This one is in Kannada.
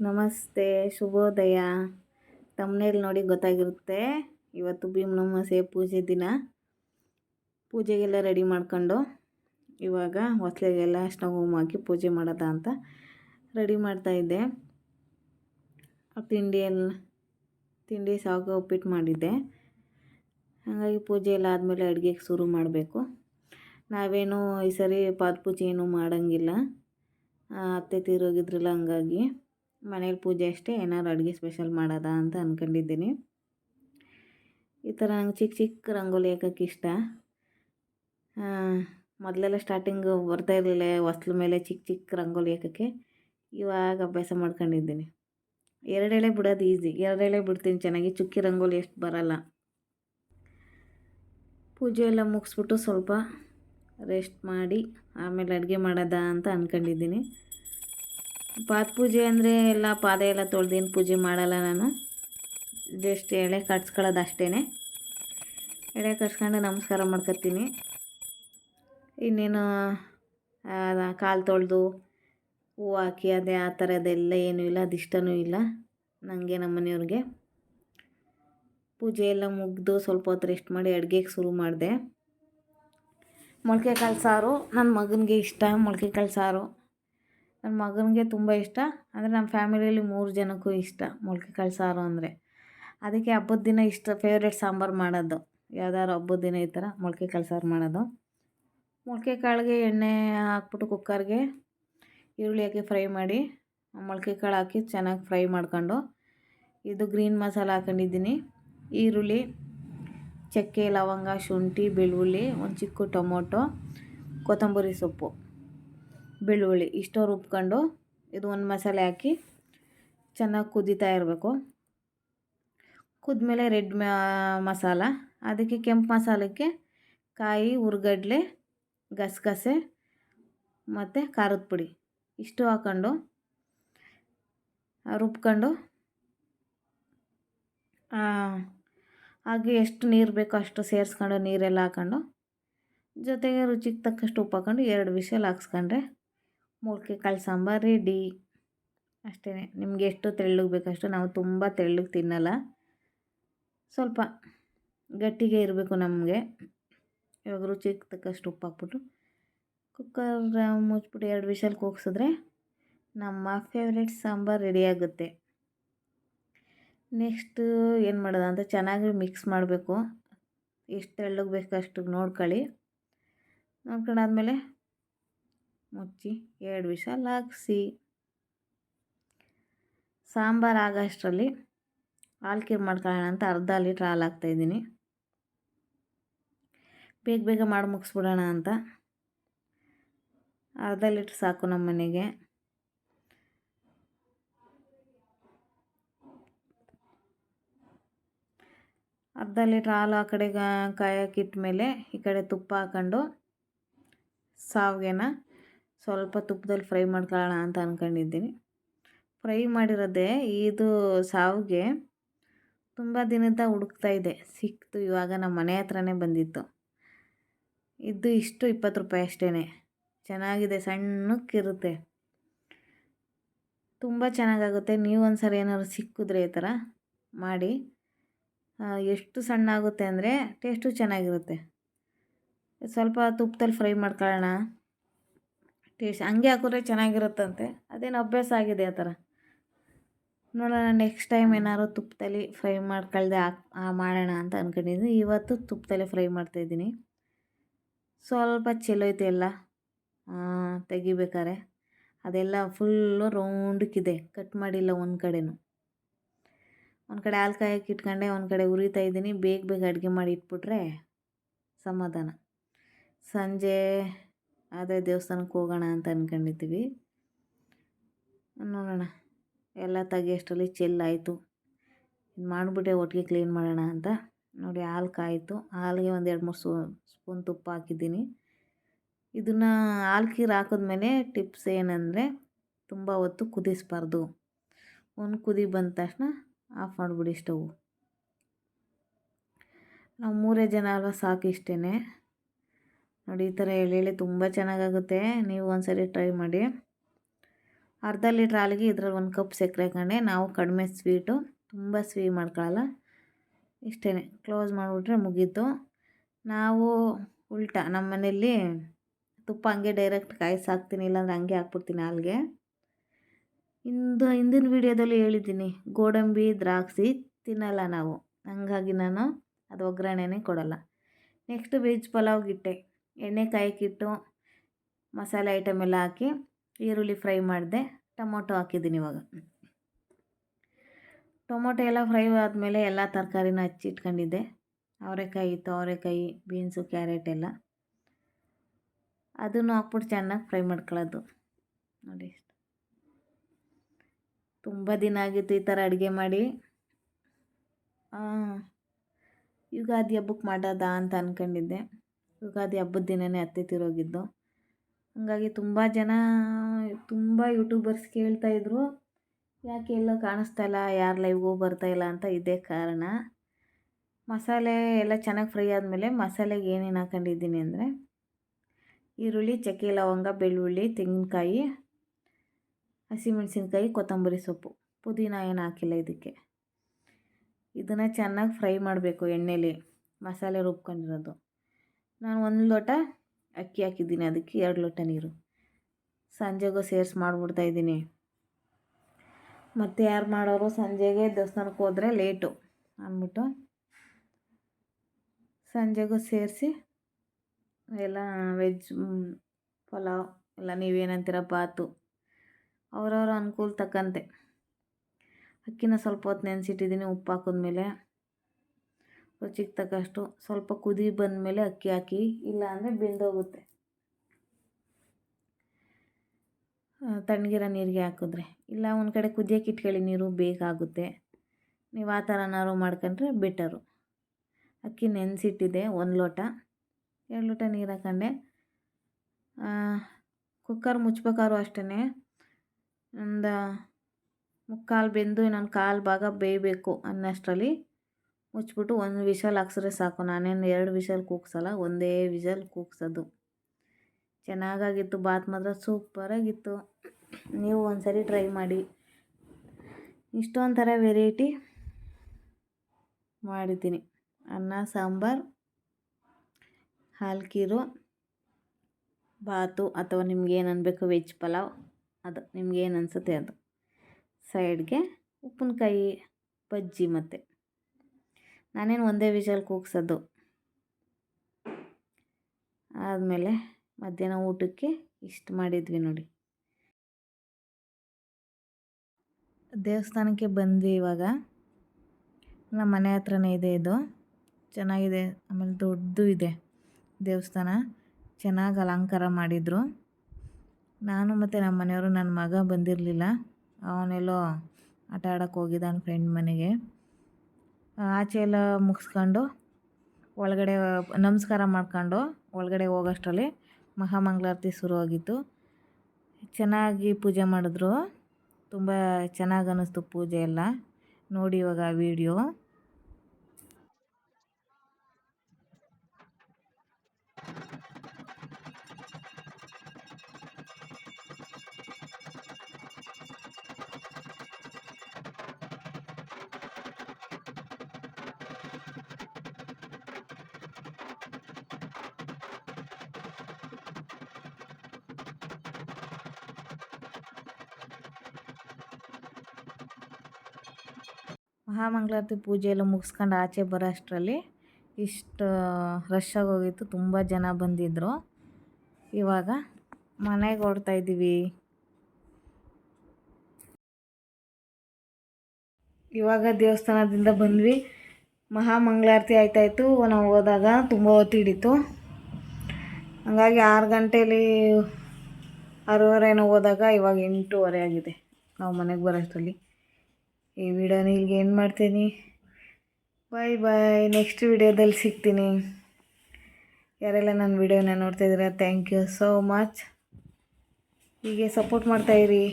ನಮಸ್ತೆ, ಶುಭೋದಯ. ತಮ್ಮನೇಲಿ ನೋಡಿ ಗೊತ್ತಾಗಿರುತ್ತೆ. ಇವತ್ತು ಭೀಮ್ ಸೇ ಪೂಜೆ ದಿನ. ಪೂಜೆಗೆಲ್ಲ ರೆಡಿ ಮಾಡ್ಕೊಂಡು ಇವಾಗ ಹೊಸ್ಲಿಗೆಲ್ಲ ಹೋಮ್ ಹಾಕಿ ಪೂಜೆ ಮಾಡೋದ ಅಂತ ರೆಡಿ ಮಾಡ್ತಾಯಿದ್ದೆ ತಿಂಡಿಯಲ್ಲಿ ತಿಂಡಿ ಸಾಗು ಉಪ್ಪಿಟ್ಟು ಮಾಡಿದ್ದೆ. ಹಾಗಾಗಿ ಪೂಜೆ ಎಲ್ಲ ಆದಮೇಲೆ ಅಡುಗೆಗೆ ಶುರು ಮಾಡಬೇಕು. ನಾವೇನು ಈ ಸರಿ ಪಾದ ಪೂಜೆ ಏನೂ ಮಾಡೋಂಗಿಲ್ಲ. ಅತ್ತೆ ತೀರೋಗಿದ್ರಲ್ಲ ಹಂಗಾಗಿ. ಮನೇಲಿ ಪೂಜೆ ಅಷ್ಟೇ ಏನಾದ್ರು ಅಡುಗೆ ಸ್ಪೆಷಲ್ ಮಾಡೋದ ಅಂತ ಅಂದ್ಕೊಂಡಿದ್ದೀನಿ ಈ ಥರ ನಂಗೆ ಚಿಕ್ಕ ಚಿಕ್ಕ ರಂಗೋಲಿ ಹಾಕೋಕ್ಕೆ ಇಷ್ಟ. ಮೊದಲೆಲ್ಲ ಸ್ಟಾರ್ಟಿಂಗ್ ಬರ್ತಾ ಇರಲಿಲ್ಲ, ಹೊಸ್ಲ ಮೇಲೆ ಚಿಕ್ಕ ಚಿಕ್ಕ ರಂಗೋಲಿ ಹಾಕೋಕ್ಕೆ. ಇವಾಗ ಅಭ್ಯಾಸ ಮಾಡ್ಕೊಂಡಿದ್ದೀನಿ. ಎರಡೆಳೆ ಬಿಡೋದು ಈಸಿ ಎರಡೆಳೆ ಬಿಡ್ತೀನಿ ಚೆನ್ನಾಗಿ, ಚುಕ್ಕಿ ರಂಗೋಲಿ ಎಷ್ಟು ಬರಲ್ಲ. ಪೂಜೆ ಎಲ್ಲ ಮುಗಿಸ್ಬಿಟ್ಟು ಸ್ವಲ್ಪ ರೆಸ್ಟ್ ಮಾಡಿ, ಆಮೇಲೆ ಅಡುಗೆ ಮಾಡೋದಾ ಅಂತ ಅಂದ್ಕೊಂಡಿದ್ದೀನಿ ಪಾದ ಪೂಜೆ ಅಂದರೆ ಎಲ್ಲ ಪಾದ ಎಲ್ಲ ತೊಳ್ದೇನು ಪೂಜೆ ಮಾಡಲ್ಲ ನಾನು. ಜಸ್ಟ್ ಎಳೆ ಕಟ್ಸ್ಕೊಳ್ಳೋದು ಅಷ್ಟೇ ಎಳೆ ಕಟ್ಸ್ಕೊಂಡು ನಮಸ್ಕಾರ ಮಾಡ್ಕೊತೀನಿ. ಇನ್ನೇನು ಕಾಲು ತೊಳೆದು ಹೂವು ಹಾಕಿ ಅದೇ ಆ ಥರದ್ದೆಲ್ಲ ಏನೂ ಇಲ್ಲ ಅದಿಷ್ಟನೂ ಇಲ್ಲ ನನಗೆ ನಮ್ಮ ಮನೆಯವ್ರಿಗೆ. ಪೂಜೆ ಎಲ್ಲ ಮುಗಿದು ಸ್ವಲ್ಪ ಹೊತ್ತು ರೆಸ್ಟ್ ಮಾಡಿ ಅಡುಗೆಗೆ ಶುರು ಮಾಡಿದೆ. ಮೊಳಕೆ ಕಾಳು ಸಾರು, ನನ್ನ ಮಗನಿಗೆ ಇಷ್ಟ ಮೊಳಕೆ ಕಾಳು ಸಾರು. ನನ್ನ ಮಗನಿಗೆ ತುಂಬ ಇಷ್ಟ. ಅಂದರೆ ನಮ್ಮ ಫ್ಯಾಮಿಲಿಯಲ್ಲಿ ಮೂರು ಜನಕ್ಕೂ ಇಷ್ಟ ಮೊಳಕೆ ಕಾಳು ಸಾರು ಅಂದರೆ. ಅದಕ್ಕೆ ಹಬ್ಬದ ದಿನ ಇಷ್ಟ ಫೇವ್ರೇಟ್ ಸಾಂಬಾರು ಮಾಡೋದು. ಯಾವ್ದಾದ್ರು ಹಬ್ಬದ ದಿನ ಈ ಥರ ಮೊಳಕೆ ಕಾಳು ಸಾರು ಮಾಡೋದು. ಮೊಳಕೆ ಕಾಳಿಗೆ ಎಣ್ಣೆ ಹಾಕ್ಬಿಟ್ಟು ಕುಕ್ಕರ್ಗೆ ಈರುಳ್ಳಿ ಹಾಕಿ ಫ್ರೈ ಮಾಡಿ ಮೊಳಕೆ ಕಾಳು ಹಾಕಿ ಚೆನ್ನಾಗಿ ಫ್ರೈ ಮಾಡ್ಕೊಂಡು, ಇದು ಗ್ರೀನ್ ಮಸಾಲ ಹಾಕೊಂಡಿದ್ದೀನಿ. ಈರುಳ್ಳಿ, ಚಕ್ಕೆ, ಲವಂಗ, ಶುಂಠಿ, ಬೆಳ್ಳುಳ್ಳಿ, ಒಂದು ಚಿಕ್ಕ ಟೊಮೊಟೊ, ಕೊತ್ತಂಬರಿ ಸೊಪ್ಪು. ಬೆಳ್ಳುಳ್ಳಿ ಇಷ್ಟು ರುಬ್ಕೊಂಡು ಇದು ಒಂದು ಮಸಾಲೆ ಹಾಕಿ ಚೆನ್ನಾಗಿ ಕುದೀತಾ ಇರಬೇಕು. ಕುದ್ಮೇಲೆ ರೆಡ್ ಮಸಾಲ, ಅದಕ್ಕೆ ಕೆಂಪು ಮಸಾಲಕ್ಕೆ ಕಾಯಿ, ಹುರ್ಗಡ್ಲೆ, ಗಸಗಸೆ ಮತ್ತು ಖಾರದ ಪುಡಿ ಇಷ್ಟು ಹಾಕ್ಕೊಂಡು ರುಬ್ಕೊಂಡು ಹಾಗೆ ಎಷ್ಟು ನೀರು ಬೇಕೋ ಅಷ್ಟು ಸೇರಿಸ್ಕೊಂಡು ನೀರೆಲ್ಲ ಹಾಕ್ಕೊಂಡು ಜೊತೆಗೆ ರುಚಿಗೆ ತಕ್ಕಷ್ಟು ಉಪ್ಪು ಹಾಕ್ಕೊಂಡು ಎರಡು ವಿಷಲ್ ಹಾಕ್ಸ್ಕೊಂಡ್ರೆ ಮೊಳಕೆ ಕಾಳು ಸಾಂಬಾರು ರೆಡಿ. ಅಷ್ಟೇ ನಿಮಗೆ ಎಷ್ಟು ತೆಳ್ಳಗೆ ಬೇಕಷ್ಟು ನಾವು ತುಂಬ ತೆಳ್ಳಗೆ ತಿನ್ನಲ್ಲ. ಸ್ವಲ್ಪ ಗಟ್ಟಿಗೆ ಇರಬೇಕು ನಮಗೆ. ಇವಾಗ ರುಚಿಗೆ ತಕ್ಕಷ್ಟು ಉಪ್ಪು ಹಾಕ್ಬಿಟ್ಟು ಕುಕ್ಕರ್ ಮುಚ್ಚಿಬಿಟ್ಟು ಎರಡು ವಿಷಲ್ ಕೂಗಿಸಿದ್ರೆ ನಮ್ಮ ಫೇವ್ರೆಟ್ ಸಾಂಬಾರು ರೆಡಿ ಆಗುತ್ತೆ. ನೆಕ್ಸ್ಟು ಏನು ಮಾಡೋದು ಅಂತ ಚೆನ್ನಾಗಿ ಮಿಕ್ಸ್ ಮಾಡಬೇಕು. ಎಷ್ಟು ತೆಳ್ಳಗೆ ಬೇಕಷ್ಟು ನೋಡ್ಕೊಳ್ಳಿ. ನೋಡ್ಕೊಂಡಾದ್ಮೇಲೆ ಮುಚ್ಚಿ ಎರಡು ವಿಷಲ್ ಹಾಕ್ಸಿ ಸಾಂಬಾರು ಆಗೋಷ್ಟರಲ್ಲಿ ಹಾಲು ಕೀರು ಮಾಡ್ಕೊಳ್ಳೋಣ ಅಂತ ಅರ್ಧ ಲೀಟ್ರ್ ಹಾಲು ಹಾಕ್ತಾಯಿದ್ದೀನಿ ಬೇಗ ಬೇಗ ಮಾಡಿ ಮುಗಿಸ್ಬಿಡೋಣ ಅಂತ. ಅರ್ಧ ಲೀಟ್ರ್ ಸಾಕು ನಮ್ಮ ಮನೆಗೆ. ಅರ್ಧ ಲೀಟ್ರ್ ಹಾಲು ಆ ಕಡೆಗೆ ಕಾಯಕ್ಕಿಟ್ಟ ಮೇಲೆ ಈ ಕಡೆ ತುಪ್ಪ ಹಾಕ್ಕೊಂಡು ಸಾವಿಗೆನ ಸ್ವಲ್ಪ ತುಪ್ಪದಲ್ಲಿ ಫ್ರೈ ಮಾಡ್ಕೊಳ್ಳೋಣ ಅಂತ ಅಂದ್ಕೊಂಡಿದ್ದೀನಿ ಫ್ರೈ ಮಾಡಿರೋದೇ ಇದು ಸಾವಿಗೆ ತುಂಬ ದಿನದ ಹುಡುಕ್ತಾ ಇದೆ. ಸಿಕ್ತು ಇವಾಗ ನಮ್ಮ ಮನೆ ಹತ್ರನೇ ಬಂದಿತ್ತು. ಇದು ಇಷ್ಟು ಇಪ್ಪತ್ತು ರೂಪಾಯಿ ಅಷ್ಟೇ ಚೆನ್ನಾಗಿದೆ, ಸಣ್ಣಕ್ಕಿರುತ್ತೆ. ತುಂಬ ಚೆನ್ನಾಗಾಗುತ್ತೆ. ನೀವು ಒಂದು ಸರಿ ಏನಾದ್ರು ಸಿಕ್ಕಿದ್ರೆ ಈ ಥರ ಮಾಡಿ. ಎಷ್ಟು ಸಣ್ಣ ಆಗುತ್ತೆ ಅಂದರೆ ಟೇಸ್ಟು ಚೆನ್ನಾಗಿರುತ್ತೆ. ಸ್ವಲ್ಪ ತುಪ್ಪದಲ್ಲಿ ಫ್ರೈ ಮಾಡ್ಕೊಳ್ಳೋಣ. ಟೇಸ್ಟ್ ಹಂಗೆ ಹಾಕಿದ್ರೆ ಚೆನ್ನಾಗಿರುತ್ತಂತೆ. ಅದೇನು ಅಭ್ಯಾಸ ಆಗಿದೆ ಆ ಥರ? ನೋಡೋಣ ನೆಕ್ಸ್ಟ್ ಟೈಮ್ ಏನಾದ್ರು ತುಪ್ಪದಲ್ಲಿ ಫ್ರೈ ಮಾಡ್ಕೊಳ್ದೆ ಹಾಕ್ ಮಾಡೋಣ ಅಂತ ಅಂದ್ಕೊಂಡಿದ್ದೀನಿ ಇವತ್ತು ತುಪ್ಪದಲ್ಲೇ ಫ್ರೈ ಮಾಡ್ತಾಯಿದ್ದೀನಿ ಸ್ವಲ್ಪ ಚೆಲ್ಲೋಯ್ತು ಎಲ್ಲ. ತೆಗಿಬೇಕಾರೆ ಅದೆಲ್ಲ ಫುಲ್ಲು ರೌಂಡಕ್ಕಿದೆ ಕಟ್ ಮಾಡಿಲ್ಲ ಒಂದು ಕಡೆನೂ. ಒಂದು ಕಡೆ ಹಾಲು ಕಾಯಕ್ಕೆ ಇಟ್ಕೊಂಡೆ, ಒಂದು ಕಡೆ ಉರಿತಾ ಇದ್ದೀನಿ. ಬೇಗ ಬೇಗ ಅಡುಗೆ ಮಾಡಿ ಇಟ್ಬಿಟ್ರೆ ಸಮಾಧಾನ. ಸಂಜೆ ಅದೇ ದೇವಸ್ಥಾನಕ್ಕೆ ಹೋಗೋಣ ಅಂತ ಅಂದ್ಕೊಂಡಿದ್ವಿ ನೋಡೋಣ. ಎಲ್ಲ ತೆಗಿಯೋಷ್ಟರಲ್ಲಿ ಚೆಲ್ಲಾಯಿತು ಇದು ಮಾಡಿಬಿಟ್ಟೆ ಒಟ್ಟಿಗೆ ಕ್ಲೀನ್ ಮಾಡೋಣ ಅಂತ. ನೋಡಿ ಹಾಲು ಕಾಯಿತು. ಹಾಲಿಗೆ ಒಂದು ಎರಡು ಮೂರು ಸ್ಪೂ, ಸ್ಪೂನ್ ತುಪ್ಪ ಹಾಕಿದ್ದೀನಿ. ಇದನ್ನು ಹಾಲು ಹಾಕಿದ್ಮೇಲೆ ಟಿಪ್ಸ್ ಏನಂದರೆ ತುಂಬ ಹೊತ್ತು ಕುದಿಸ್ಬಾರ್ದು. ಒಂದು ಕುದಿ ಬಂದ ತಕ್ಷಣ ಆಫ್ ಮಾಡಿಬಿಡಿ ಸ್ಟವ್. ನಾವು ಮೂರೇ ಜನ ಅಲ್ವಾ ಸಾಕು ಇಷ್ಟೇ ನೋಡಿ, ಈ ಥರ ಎಳೆ ತುಂಬ ಚೆನ್ನಾಗಾಗುತ್ತೆ. ನೀವು ಒಂದ್ಸರಿ ಟ್ರೈ ಮಾಡಿ. ಅರ್ಧ ಲೀಟ್ರ್ ಹಾಲಿಗೆ ಇದ್ರಲ್ಲಿ ಒಂದು ಕಪ್ ಸಕ್ಕರೆ ಹಾಕೊಂಡೆ. ನಾವು ಕಡಿಮೆ ಸ್ವೀಟು, ತುಂಬ ಸ್ವೀ ಮಾಡ್ಕೊಳ್ಳಲ್ಲ ಇಷ್ಟೇ ಕ್ಲೋಸ್ ಮಾಡಿಬಿಟ್ರೆ ಮುಗೀತು. ನಾವು ಉಲ್ಟಾ, ನಮ್ಮ ಮನೆಯಲ್ಲಿ ತುಪ್ಪ ಹಂಗೆ ಡೈರೆಕ್ಟ್ ಕಾಯಿಸಿ ಹಾಕ್ತೀನಿ, ಇಲ್ಲಾಂದ್ರೆ ಹಂಗೆ ಹಾಕ್ಬಿಡ್ತೀನಿ ಹಾಲಿಗೆ. ಇಂದು, ಹಿಂದಿನ ವೀಡಿಯೋದಲ್ಲಿ ಹೇಳಿದ್ದೀನಿ, ಗೋಡಂಬಿ, ದ್ರಾಕ್ಷಿ ತಿನ್ನಲ್ಲ ನಾವು. ಹಂಗಾಗಿ ನಾನು ಅದು ಒಗ್ಗರಣೆನೇ ಕೊಡಲ್ಲ. ನೆಕ್ಸ್ಟ್ ವೆಜ್ ಪಲಾವ್ಗಿಟ್ಟೆ ಎಣ್ಣೆ ಕಾಯಕ್ಕಿಟ್ಟು ಮಸಾಲೆ ಐಟಮ್ ಎಲ್ಲ ಹಾಕಿ ಈರುಳ್ಳಿ ಫ್ರೈ ಮಾಡಿದೆ. ಟೊಮೊಟೊ ಹಾಕಿದ್ದೀನಿ ಇವಾಗ. ಟೊಮೊಟೊ ಎಲ್ಲ ಫ್ರೈ ಆದಮೇಲೆ ಎಲ್ಲ ತರಕಾರಿನ ಹಚ್ಚಿಟ್ಕೊಂಡಿದ್ದೆ. ಅವರೆಕಾಯಿ ಇತ್ತು ಅವರೆಕಾಯಿ ಬೀನ್ಸು, ಕ್ಯಾರೆಟ್ ಎಲ್ಲ. ಅದನ್ನು ಹಾಕ್ಬಿಟ್ಟು ಚೆನ್ನಾಗಿ ಫ್ರೈ ಮಾಡ್ಕೊಳ್ಳೋದು. ನೋಡಿ ತುಂಬ ದಿನ ಆಗಿತ್ತು ಈ ಥರ ಅಡುಗೆ ಮಾಡಿ. ಯುಗಾದಿ ಹಬ್ಬಕ್ಕೆ ಮಾಡೋದಾ ಅಂತ ಅಂದ್ಕೊಂಡಿದ್ದೆ ಯುಗಾದಿ ಹಬ್ಬದ ದಿನವೇ ಅತ್ತೆ ತಿರೋಗಿದ್ದು. ಹಾಗಾಗಿ ತುಂಬ ಜನ, ತುಂಬ ಯೂಟ್ಯೂಬರ್ಸ್ ಕೇಳ್ತಾಯಿದ್ರು ಯಾಕೆ ಎಲ್ಲೋ ಕಾಣಿಸ್ತಾ ಇಲ್ಲ, ಯಾರು ಲೈವ್ಗೂ ಬರ್ತಾಯಿಲ್ಲ ಅಂತ ಇದೇ ಕಾರಣ. ಮಸಾಲೆ ಎಲ್ಲ ಚೆನ್ನಾಗಿ ಫ್ರೈ ಆದಮೇಲೆ ಮಸಾಲೆಗೆ ಏನೇನು ಹಾಕೊಂಡಿದ್ದೀನಿ ಅಂದರೆ, ಈರುಳ್ಳಿ, ಚಕ್ಕೆ, ಲವಂಗ, ಬೆಳ್ಳುಳ್ಳಿ, ತೆಂಗಿನಕಾಯಿ, ಹಸಿಮೆಣಸಿನ್ಕಾಯಿ, ಕೊತ್ತಂಬರಿ ಸೊಪ್ಪು. ಪುದೀನ ಏನು ಹಾಕಿಲ್ಲ ಇದಕ್ಕೆ. ಇದನ್ನು ಚೆನ್ನಾಗಿ ಫ್ರೈ ಮಾಡಬೇಕು ಎಣ್ಣೆಲಿ, ಮಸಾಲೆ ರುಬ್ಕೊಂಡಿರೋದು. ನಾನು ಒಂದು ಲೋಟ ಅಕ್ಕಿ ಹಾಕಿದ್ದೀನಿ, ಅದಕ್ಕೆ ಎರಡು ಲೋಟ ನೀರು. ಸಂಜೆಗೂ ಸೇರಿಸಿ ಮಾಡಿಬಿಡ್ತಾಯಿದ್ದೀನಿ ಮತ್ತು ಯಾರು ಮಾಡೋರು ಸಂಜೆಗೆ ದೇವಸ್ಥಾನಕ್ಕೆ ಹೋದರೆ ಲೇಟು ಅಂದ್ಬಿಟ್ಟು ಸಂಜೆಗೂ ಸೇರಿಸಿ ಎಲ್ಲ ವೆಜ್ ಪಲಾವ್ ಎಲ್ಲ ನೀವೇನಂತೀರ ಬಾತು. ಅವರವ್ರ ಅನುಕೂಲ ತಕ್ಕಂತೆ. ಅಕ್ಕಿನ ಸ್ವಲ್ಪ ಹೊತ್ತು ನೆನೆಸಿಟ್ಟಿದ್ದೀನಿ, ಉಪ್ಪು ಹಾಕಿದ್ಮೇಲೆ ರುಚಿಗೆ ತಕ್ಕಷ್ಟು ಸ್ವಲ್ಪ ಕುದಿ ಬಂದಮೇಲೆ ಅಕ್ಕಿ ಹಾಕಿ, ಇಲ್ಲ ಅಂದರೆ ಬೆಂದೋಗುತ್ತೆ. ತಣ್ಣಗಿರೋ ನೀರಿಗೆ ಹಾಕಿದ್ರೆ. ಇಲ್ಲ, ಒಂದು ಕಡೆ ಕುದಿಯೋಕೆ ಇಟ್ಕೊಳ್ಳಿ, ನೀರು ಬೇಕಾಗುತ್ತೆ. ನೀವು ಆ ಥರನಾದ್ರು ಮಾಡ್ಕೊಂಡ್ರೆ ಬೆಟರು ಅಕ್ಕಿ ನೆನೆಸಿಟ್ಟಿದೆ, ಒಂದು ಲೋಟ. ಎರಡು ಲೋಟ ನೀರು ಹಾಕೊಂಡೆ. ಕುಕ್ಕರ್ ಮುಚ್ಬೇಕಾದ್ರೂ ಅಷ್ಟೇ ಒಂದು ಮುಕ್ಕಾಲು ಬೆಂದು ಇನ್ನೊಂದು ಕಾಲು ಭಾಗ ಬೇಯಬೇಕು ಅನ್ನೋಷ್ಟರಲ್ಲಿ. ಮುಚ್ಚಿಬಿಟ್ಟು ಒಂದು ವಿಷಲ್ ಹಾಕ್ಸ್ರೆ ಸಾಕು. ನಾನೇನು ಎರಡು ವಿಷಲ್ ಕೂಗ್ಸಲ್ಲ, ಒಂದೇ ವಿಷಲ್ ಕೂಗ್ಸೋದು. ಚೆನ್ನಾಗಾಗಿತ್ತು, ಬಾತ್ ಮಾತ್ರ ಸೂಪರಾಗಿತ್ತು. ನೀವು ಒಂದು ಸರಿ ಟ್ರೈ ಮಾಡಿ. ಇಷ್ಟೊಂದು ಥರ ವೆರೈಟಿ ಮಾಡಿದ್ದೀನಿ. ಅನ್ನ, ಸಾಂಬಾರು, ಹಾಲ್ಕೀರು, ಬಾತು ಅಥವಾ ನಿಮ್ಗೇನು ಅನ್ಬೇಕು, ವೆಜ್ ಪಲಾವ್, ಅದು ನಿಮ್ಗೇನು ಅನಿಸುತ್ತೆ ಅದು. ಸೈಡ್ಗೆ ಉಪ್ಪಿನಕಾಯಿ, ಬಜ್ಜಿ ಮತ್ತು. ನಾನೇನು ಒಂದೇ ವಿಷಲ್ ಕೂಗ್ಸೋದು. ಆದಮೇಲೆ ಮಧ್ಯಾಹ್ನ ಊಟಕ್ಕೆ ಇಷ್ಟು ಮಾಡಿದ್ವಿ ನೋಡಿ. ದೇವಸ್ಥಾನಕ್ಕೆ ಬಂದ್ವಿ ಇವಾಗ. ನಮ್ಮ ಮನೆ ಹತ್ರನೇ ಇದೆ ಇದು. ಚೆನ್ನಾಗಿದೆ, ಆಮೇಲೆ ದೊಡ್ಡದು ಇದೆ ದೇವಸ್ಥಾನ. ಚೆನ್ನಾಗಿ ಅಲಂಕಾರ ಮಾಡಿದರು. ನಾನು ಮತ್ತು ನಮ್ಮ ಮನೆಯವರು, ನನ್ನ ಮಗ ಬಂದಿರಲಿಲ್ಲ. ಅವನೆಲ್ಲೋ ಆಟ ಆಡೋಕ್ಕೆ ಹೋಗಿದ್ದಾನೆ ಫ್ರೆಂಡ್ ಮನೆಗೆ. ಆಚೆ ಎಲ್ಲ ಮುಗಿಸ್ಕೊಂಡು ಒಳಗಡೆ, ನಮಸ್ಕಾರ ಮಾಡ್ಕೊಂಡು ಒಳಗಡೆ ಹೋಗೋಷ್ಟರಲ್ಲಿ ಮಹಾಮಂಗಳಾರತಿ ಶುರುವಾಗಿತ್ತು. ಚೆನ್ನಾಗಿ ಪೂಜೆ ಮಾಡಿದ್ರು. ತುಂಬ ಚೆನ್ನಾಗಿ ಅನ್ನಿಸ್ತು ಪೂಜೆ ಎಲ್ಲ. ನೋಡಿ ಇವಾಗ ವೀಡಿಯೋ ಮಹಾಮಂಗಳಾರತಿ ಪೂಜೆ ಎಲ್ಲ ಮುಗಿಸ್ಕೊಂಡು ಆಚೆ ಬರೋ ಅಷ್ಟರಲ್ಲಿ ಇಷ್ಟು ರಶ್ ಆಗೋಗಿತ್ತು ತುಂಬ ಜನ ಬಂದಿದ್ದರು ಇವಾಗ ಮನೆಗೆ ಓಡ್ತಾ ಇದ್ದೀವಿ ಇವಾಗ ದೇವಸ್ಥಾನದಿಂದ ಬಂದ್ವಿ. ಮಹಾಮಂಗಳಾರತಿ ಆಯ್ತಾಯಿತ್ತು ನಾವು ಹೋದಾಗ ತುಂಬ ಹೊತ್ತು ಹಿಡಿತು. ಹಾಗಾಗಿ ಆರು ಗಂಟೇಲಿ ಆರೂವರೆನೋ ಹೋದಾಗ ಇವಾಗ ಎಂಟೂವರೆ ಆಗಿದೆ ನಾವು ಮನೆಗೆ ಬರೋಷ್ಟರಲ್ಲಿ. ಈ ವಿಡಿಯೋನ ಇಲ್ಲಿಗೆ ಏನು ಮಾಡ್ತೀನಿ. ಬಾಯ್ ಬಾಯ್ ನೆಕ್ಸ್ಟ್ ವಿಡಿಯೋದಲ್ಲಿ ಸಿಗ್ತೀನಿ. ಯಾರೆಲ್ಲ ನನ್ನ ವಿಡಿಯೋನ ನೋಡ್ತಾಯಿದ್ದೀರಾ ಥ್ಯಾಂಕ್ ಯು ಸೋ ಮಚ್ ಹೀಗೆ ಸಪೋರ್ಟ್ ಮಾಡ್ತಾಯಿರಿ